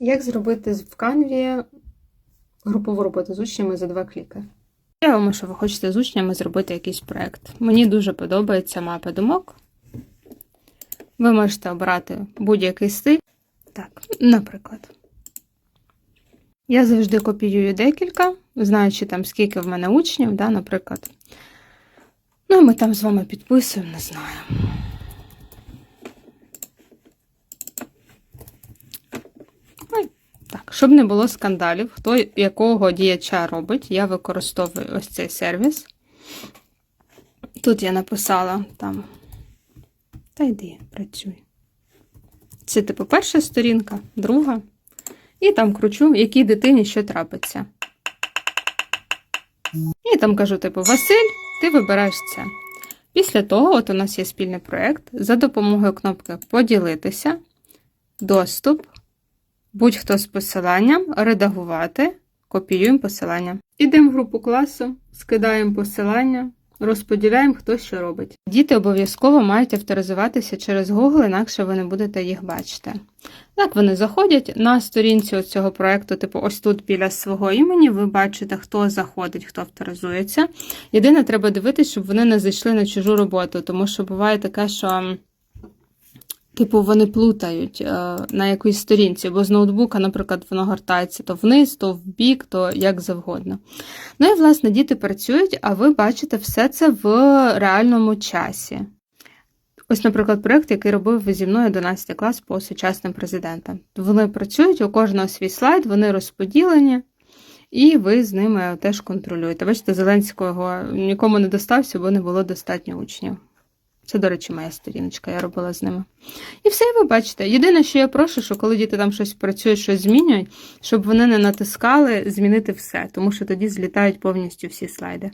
Як зробити в канві групову роботу з учнями за два кліки? Уявимо, що ви хочете з учнями зробити якийсь проєкт. Мені дуже подобається мапа думок. Ви можете обрати будь-який стиль. Так, наприклад. Я завжди копіюю декілька, знаючи там, скільки в мене учнів, да, наприклад. Ну, ми там з вами підписуємо, не знаю. Ой, Так, щоб не було скандалів, хто якого діяча робить, я використовую ось цей сервіс. Тут я написала там. Та йди, працюй. Це, типу, перша сторінка, друга. І там кручу, якій дитині що трапиться. І там кажу, типу, Василь, ти вибираєш це. Після того, от у нас є спільний проєкт, за допомогою кнопки Поділитися, доступ, будь-хто з посиланням, редагувати, копіюємо посилання. Ідемо в групу класу, скидаємо посилання, розподіляємо, хто що робить. Діти обов'язково мають авторизуватися через Google, інакше ви не будете їх бачити. Так, вони заходять на сторінці цього проєкту, типу, ось тут біля свого імені, ви бачите, хто заходить, хто авторизується. Єдине, треба дивитися, щоб вони не зайшли на чужу роботу, тому що буває таке, що. Типу, вони плутають е, на якоїсь сторінці, бо з ноутбука, наприклад, воно гортається то вниз, то в бік, то як завгодно. Ну і, власне, діти працюють, а ви бачите все це в реальному часі. Ось, наприклад, проєкт, який робив зі мною 11 клас по сучасним президентам. Вони працюють, у кожного свій слайд, вони розподілені, і ви з ними теж контролюєте. Бачите, Зеленського нікому не достався, бо не було достатньо учнів. Це, до речі, моя сторіночка, я робила з ними. І все, ви бачите. Єдине, що я прошу, що коли діти там щось працюють, щось змінюють, щоб вони не натискали змінити все, тому що тоді злітають повністю всі слайди.